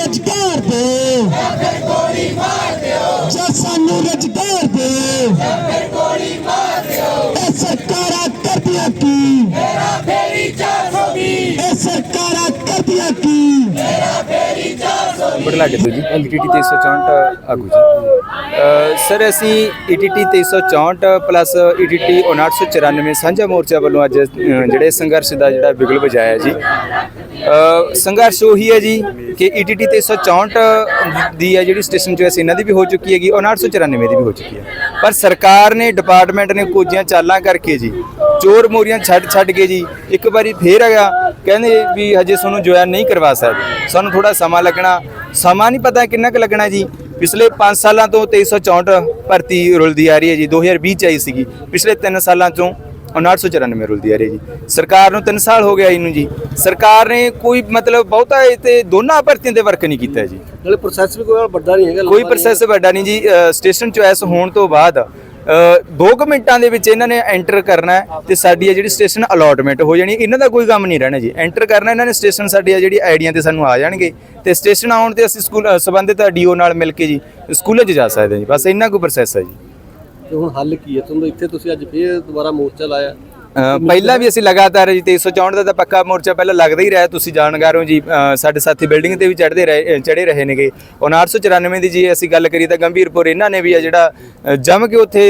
ਜੋ ਸਾਨੂੰ ਰੁਜ਼ਗਾਰ ਦਿਓ ਜਾਂ ਫਿਰ ਗੋਲੀ ਮਾਰ ਦਿਓ ਜੋ ਸਾਨੂੰ ਰੁਜ਼ਗਾਰ ਦਿਓ ਜਾਂ ਫਿਰ ਬੜਲਾ ਤੋਂ ਜੀ ਐਲਟੀਟੀ 364 ਆਗੂ ਜੀ। ਸਰ, ਅਸੀਂ E ETT 364 plus E ETT 5994 ਸਾਂਝਾ ਮੋਰਚਾ ਵੱਲੋਂ ਅੱਜ ਜਿਹੜੇ ਸੰਘਰਸ਼ ਦਾ ਜਿਹੜਾ ਬਿਗਲ ਵਜਾਇਆ ਜੀ। ਸੰਘਰਸ਼ ਉਹੀ ਹੈ ਜੀ ਕਿ E ਈਟੀਟੀ 364 ਦੀ ਹੈ ਜਿਹੜੀ ਸਟੇਸ਼ਨ ਚੋਇਸ ਇਹਨਾਂ ਦੀ ਵੀ ਹੋ ਚੁੱਕੀ ਹੈਗੀ 5994 ਦੀ ਵੀ ਹੋ ਚੁੱਕੀ ਹੈ। ਪਰ ਸਰਕਾਰ ਨੇ ਡਿਪਾਰਟਮੈਂਟ ਨੇ ਕੁਝੀਆਂ ਚਾਲਾਂ ਕਰਕੇ ਜੀ, ਚੋਰ ਮੋਰੀਆਂ ਛੱਡ ਛੱਡ ਕੇ ਜੀ, ਇੱਕ ਵਾਰੀ ਫੇਰ ਆਇਆ ਕਹਿੰਦੇ ਵੀ ਹਜੇ ਤੁਹਾਨੂੰ ਜੁਆਇਨ ਨਹੀਂ ਕਰਵਾ ਸਕਦੇ ਸਾਨੂੰ ਥੋੜਾ ਸਮਾਂ ਲੱਗਣਾ। ਸਮਾਂ ਨਹੀਂ ਪਤਾ ਕਿੰਨਾ ਕੁ ਲੱਗਣਾ ਜੀ। ਪਿਛਲੇ 5 ਸਾਲਾਂ ਤੋਂ 2364 ਭਰਤੀ ਰੁਲਦੀ ਆ ਰਹੀ ਹੈ ਜੀ। 2020 ਚ ਆਈ ਸੀਗੀ। ਪਿਛਲੇ 3 ਸਾਲਾਂ ਤੋਂ 994 ਰੁਲਦੀ ਆ ਰਹੀ ਜੀ। ਸਰਕਾਰ ਨੂੰ 3 ਸਾਲ ਹੋ ਗਿਆ ਇਹਨੂੰ ਜੀ। ਸਰਕਾਰ ਨੇ ਕੋਈ ਮਤਲਬ ਬਹੁਤਾ ਇਹ ਤੇ ਦੋਨਾਂ ਭਰਤੀਆਂ ਤੇ ਵਰਕ ਨਹੀਂ ਕੀਤਾ ਜੀ। ਨਾਲੇ ਪ੍ਰੋਸੈਸ ਵੀ ਕੋਈ ਵੱਡਾ ਨਹੀਂ ਹੈਗਾ। ਕੋਈ ਪ੍ਰੋਸੈਸ ਵੱਡਾ ਨਹੀਂ ਜੀ। ਸਟੇਸ਼ਨ ਚੁਆਇਸ ਹੋਣ ਤੋਂ ਬਾਅਦ 2 ਮਿੰਟਾਂ ਦੇ ਵਿੱਚ ਇਹਨਾਂ ਨੇ ਐਂਟਰ ਕਰਨਾ ਹੈ ਤੇ ਸਾਡੀ ਇਹ ਜਿਹੜੀ ਸਟੇਸ਼ਨ ਅਲਾਟਮੈਂਟ ਹੋ ਜਾਣੀ ਇਹਨਾਂ ਦਾ ਕੋਈ ਕੰਮ ਨਹੀਂ ਰਹਿਣਾ ਜੀ। ਐਂਟਰ ਕਰਨਾ ਇਹਨਾਂ ਨੇ ਸਟੇਸ਼ਨ ਸਾਡੀ ਆ ਜਿਹੜੀ ਆਈਡੀਆਂ ਤੇ ਸਾਨੂੰ ਆ ਜਾਣਗੇ। ਤੇ ਸਟੇਸ਼ਨ ਆਉਣ ਤੇ ਅਸੀਂ ਸਕੂਲ ਅ, ਸੰਬੰਧਿਤ ਡੀਓ ਨਾਲ ਮਿਲ ਕੇ ਜੀ ਸਕੂਲਾਂ 'ਚ ਜਾ ਸਕਦੇ ਜੀ। ਬਸ ਇੰਨਾ ਕੋਈ ਪ੍ਰੋਸੈਸ ਹੈ ਜੀ। ਤੇ ਹੁਣ ਹੱਲ ਕੀ ਹੈ? ਤੁਹਾਨੂੰ ਇੱਥੇ ਤੁਸੀਂ ਅੱਜ ਫੇਰ ਦੁਬਾਰਾ ਮੋਰਚਾ ਲਾਇਆ। ਪਹਿਲਾਂ ਵੀ ਅਸੀਂ ਲਗਾਤਾਰ ਜੀ 364 ਦਾ ਤਾਂ ਪੱਕਾ ਮੋਰਚਾ ਪਹਿਲਾਂ ਲੱਗਦਾ ਹੀ ਰਿਹਾ, ਤੁਸੀਂ ਜਾਣਕਾਰ ਹੋ ਜੀ ਸਾਡੇ ਸਾਥੀ ਬਿਲਡਿੰਗ ਤੇ ਵੀ ਚੜ੍ਹਦੇ ਰਹੇ ਚੜੇ ਰਹੇ ਨੇਗੇ। ਉਹ 994 ਦੀ ਜੀ ਅਸੀਂ ਗੱਲ ਕਰੀ ਤਾਂ ਗੰਭੀਰਪੁਰ ਇਹਨਾਂ ਨੇ ਵੀ ਆ ਜਿਹੜਾ ਜੰਮ ਕੇ ਉੱਥੇ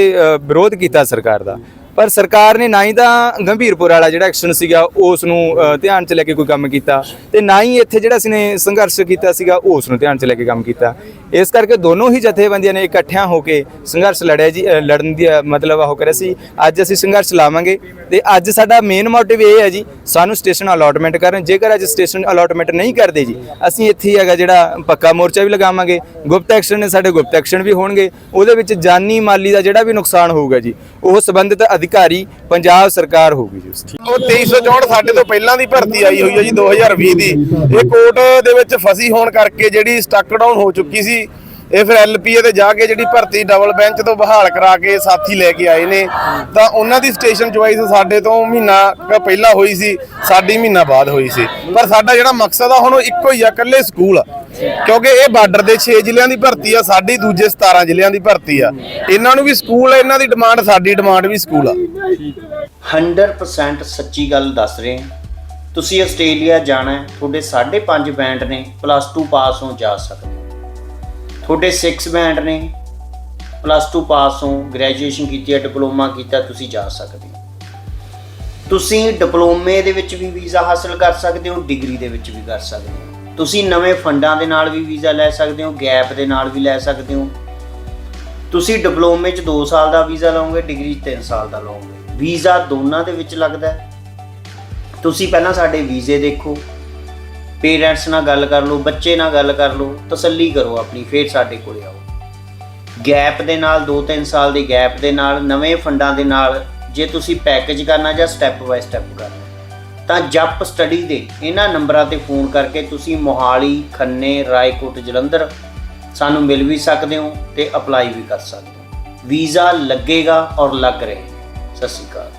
ਵਿਰੋਧ ਕੀਤਾ ਸਰਕਾਰ ਦਾ। ਪਰ ਸਰਕਾਰ ਨੇ ਨਾ ਹੀ ਤਾਂ ਗੰਭੀਰਪੁਰ ਵਾਲਾ ਜਿਹੜਾ ਐਕਸ਼ਨ ਸੀਗਾ ਉਸ ਨੂੰ ਧਿਆਨ 'ਚ ਲੈ ਕੇ ਕੋਈ ਕੰਮ ਕੀਤਾ ਤੇ ਨਾ ਹੀ ਇੱਥੇ ਜਿਹੜਾ ਅਸੀਂ ਨੇ ਸੰਘਰਸ਼ ਕੀਤਾ ਸੀਗਾ ਉਸ ਨੂੰ ਧਿਆਨ 'ਚ ਲੈ ਕੇ ਕੰਮ ਕੀਤਾ। ਇਸ ਕਰਕੇ ਦੋਨੋਂ ਹੀ ਜਥੇਬੰਦੀਆਂ ਨੇ ਇਕੱਠਿਆਂ ਹੋ ਕੇ ਸੰਘਰਸ਼ ਲੜਿਆ ਜੀ ਲੜਨ ਦੀ ਮਤਲਬ ਉਹ ਕਰਿਆ ਸੀ। ਅੱਜ ਅਸੀਂ ਸੰਘਰਸ਼ ਲਾਵਾਂਗੇ। ਤੇ ਅੱਜ ਸਾਡਾ ਮੇਨ ਮੋਟਿਵ ਇਹ ਹੈ ਜੀ, ਸਾਨੂੰ ਸਟੇਸ਼ਨ ਅਲਾਟਮੈਂਟ ਕਰਨ। ਜੇਕਰ ਅੱਜ ਸਟੇਸ਼ਨ ਅਲਾਟਮੈਂਟ ਨਹੀਂ ਕਰਦੇ ਜੀ, ਅਸੀਂ ਇੱਥੇ ਹੀ ਹੈਗਾ ਜਿਹੜਾ ਪੱਕਾ ਮੋਰਚਾ ਵੀ ਲਗਾਵਾਂਗੇ। ਗੁਪਤ ਐਕਸ਼ਨ ਨੇ ਸਾਡੇ ਗੁਪਤ ਐਕਸ਼ਨ ਵੀ ਹੋਣਗੇ। ਉਹਦੇ ਵਿੱਚ ਜਾਨੀ ਮਾਲੀ ਦਾ ਜਿਹੜਾ ਵੀ ਨੁਕਸਾਨ ਹੋਊਗਾ ਜੀ, ਉਹ ਸੰਬੰਧਿਤ ਅਧਿਕਾਰੀ ਪੰਜਾਬ ਸਰਕਾਰ ਹੋਊਗੀ ਜੀ ਉਸ ਦੀ ਉਹ 2364 ਸਾਡੇ ਤੋਂ ਪਹਿਲਾਂ ਦੀ ਭਰਤੀ ਆਈ ਹੋਈ ਹੈ ਜੀ 2020 ਦੀ। ਇਹ ਕੋਰਟ ਦੇ ਵਿੱਚ ਫਸੀ ਹੋਣ ਕਰਕੇ ਜਿਹੜੀ ਸਟਕ ਡਾਊਨ ਹੋ ਚੁੱਕੀ ਸੀ ਇਹ ਫਿਰ ਐਲਪੀਏ ਤੇ ਜਾ ਕੇ ਜਿਹੜੀ ਭਰਤੀ ਡਬਲ ਬੈਂਚ ਤੋਂ ਬਹਾਲ ਕਰਾ ਕੇ ਸਾਥੀ ਲੈ ਕੇ ਆਏ ਨੇ। ਤਾਂ ਉਹਨਾਂ ਦੀ ਸਟੇਸ਼ਨ ਚੁਆਇਸ ਸਾਡੇ ਤੋਂ ਮਹੀਨਾ ਪਹਿਲਾਂ ਹੋਈ ਸੀ, ਸਾਡੀ ਮਹੀਨਾ ਬਾਅਦ ਹੋਈ ਸੀ। ਪਰ ਸਾਡਾ ਜਿਹੜਾ ਮਕਸਦ ਆ, ਹੁਣ ਉਹ ਇੱਕੋ ਹੀ ਆ, ਇਕੱਲੇ ਸਕੂਲ ਆ। ਕਿਉਂਕਿ ਇਹ ਬਾਰਡਰ ਦੇ 6 ਜ਼ਿਲ੍ਹਿਆਂ ਦੀ ਭਰਤੀ ਆ, ਸਾਡੀ ਦੂਜੇ 17 ਜ਼ਿਲ੍ਹਿਆਂ ਦੀ ਭਰਤੀ ਆ। ਇਹਨਾਂ ਨੂੰ ਵੀ ਸਕੂਲ ਇਹਨਾਂ ਦੀ ਡਿਮਾਂਡ ਸਾਡੀ ਡਿਮਾਂਡ ਵੀ ਸਕੂਲ ਆ। 100% ਸੱਚੀ ਗੱਲ ਦੱਸ ਰਹੇ ਹਾਂ। ਤੁਸੀਂ ਆਸਟ੍ਰੇਲੀਆ ਜਾਣਾ ਹੈ, ਤੁਹਾਡੇ 5.5 ਬੈਂਡ ਨੇ, ਪਲੱਸ 2 ਪਾਸ ਹੋ ਜਾ ਸਕਦੇ ਹੋ। ਤੁਹਾਡੇ 6 ਬੈਂਡ ਨੇ ਪਲੱਸ 2 ਪਾਸ ਹੋ ਗ੍ਰੈਜੂਏਸ਼ਨ ਕੀਤੀ ਹੈ ਡਿਪਲੋਮਾ ਕੀਤਾ, ਤੁਸੀਂ ਜਾ ਸਕਦੇ ਹੋ। ਤੁਸੀਂ ਡਿਪਲੋਮੇ ਦੇ ਵਿੱਚ ਵੀ ਵੀਜ਼ਾ ਹਾਸਲ ਕਰ ਸਕਦੇ ਹੋ ਡਿਗਰੀ ਦੇ ਵਿੱਚ ਵੀ ਕਰ ਸਕਦੇ ਹੋ। ਤੁਸੀਂ ਨਵੇਂ ਫੰਡਾਂ ਦੇ ਨਾਲ ਵੀ ਵੀਜ਼ਾ ਲੈ ਸਕਦੇ ਹੋ ਗੈਪ ਦੇ ਨਾਲ ਵੀ ਲੈ ਸਕਦੇ ਹੋ। ਤੁਸੀਂ ਡਿਪਲੋਮੇ 'ਚ 2 ਸਾਲ ਦਾ ਵੀਜ਼ਾ ਲਓਗੇ ਡਿਗਰੀ 'ਚ 3 ਸਾਲ ਦਾ ਲਓਗੇ। ਵੀਜ਼ਾ ਦੋਨਾਂ ਦੇ ਵਿੱਚ ਲੱਗਦਾ ਤੁਸੀਂ ਪਹਿਲਾਂ ਸਾਡੇ ਵੀਜ਼ੇ ਦੇਖੋ। ਪੇਰੈਂਟਸ ਨਾਲ ਗੱਲ ਕਰ ਲਓ, ਬੱਚੇ ਨਾਲ ਗੱਲ ਕਰ ਲਓ, ਤਸੱਲੀ ਕਰੋ ਆਪਣੀ, ਫਿਰ ਸਾਡੇ ਕੋਲੇ ਆਓ। ਗੈਪ ਦੇ ਨਾਲ 2-3 ਸਾਲ ਦੀ ਗੈਪ ਦੇ ਨਾਲ, ਨਵੇਂ ਫੰਡਾਂ ਦੇ ਨਾਲ ਜੇ ਤੁਸੀਂ ਪੈਕੇਜ ਕਰਨਾ ਜਾਂ ਸਟੈਪ ਬਾਈ ਸਟੈਪ ਕਰਨਾ। ਤਾਂ ਜੱਪ ਸਟੱਡੀ ਦੇ ਇਹਨਾਂ ਨੰਬਰਾਂ ਤੇ ਫੋਨ ਕਰਕੇ ਤੁਸੀਂ ਮੋਹਾਲੀ, ਖੰਨੇ, ਰਾਏਕੋਟ, ਜਲੰਧਰ ਸਾਨੂੰ ਮਿਲ ਵੀ ਸਕਦੇ ਹੋ ਤੇ ਅਪਲਾਈ ਵੀ ਕਰ ਸਕਦੇ ਹੋ। ਵੀਜ਼ਾ ਲੱਗੇਗਾ ਔਰ ਲੱਗ ਰਹੇ ਸਤਿ ਸ਼੍ਰੀ ਅਕਾਲ।